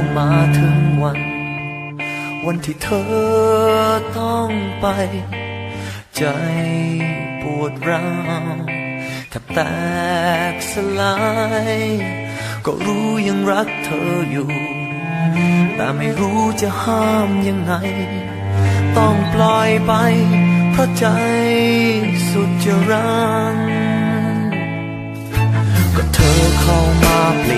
ก็มาถึงวัน วันที่เธอต้องไป ใจปวดร้าวถ้าแตกสลาย ก็รู้ยังรักเธออยู่ แต่ไม่รู้จะห้ามยังไง ต้องปล่อยไป เพราะใจสุดจะรังก็เธอเข้ามาเปลี่ย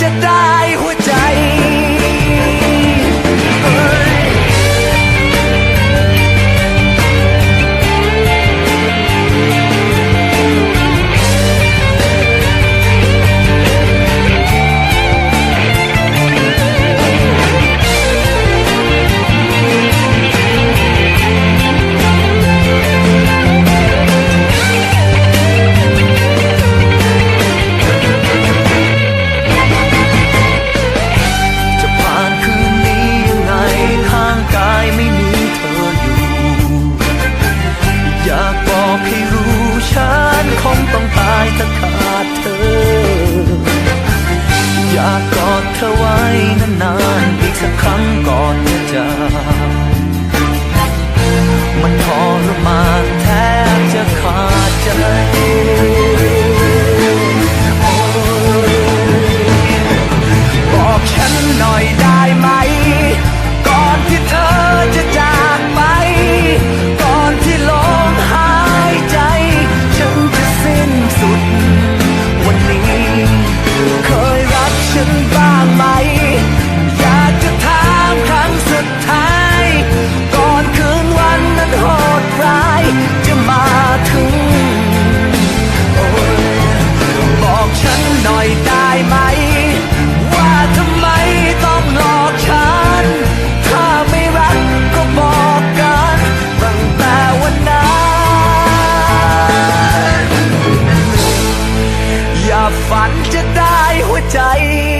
จะได้ บอกให้รู้ฉันคงต้องตายถ้าขาดเธอ อยาก ใจ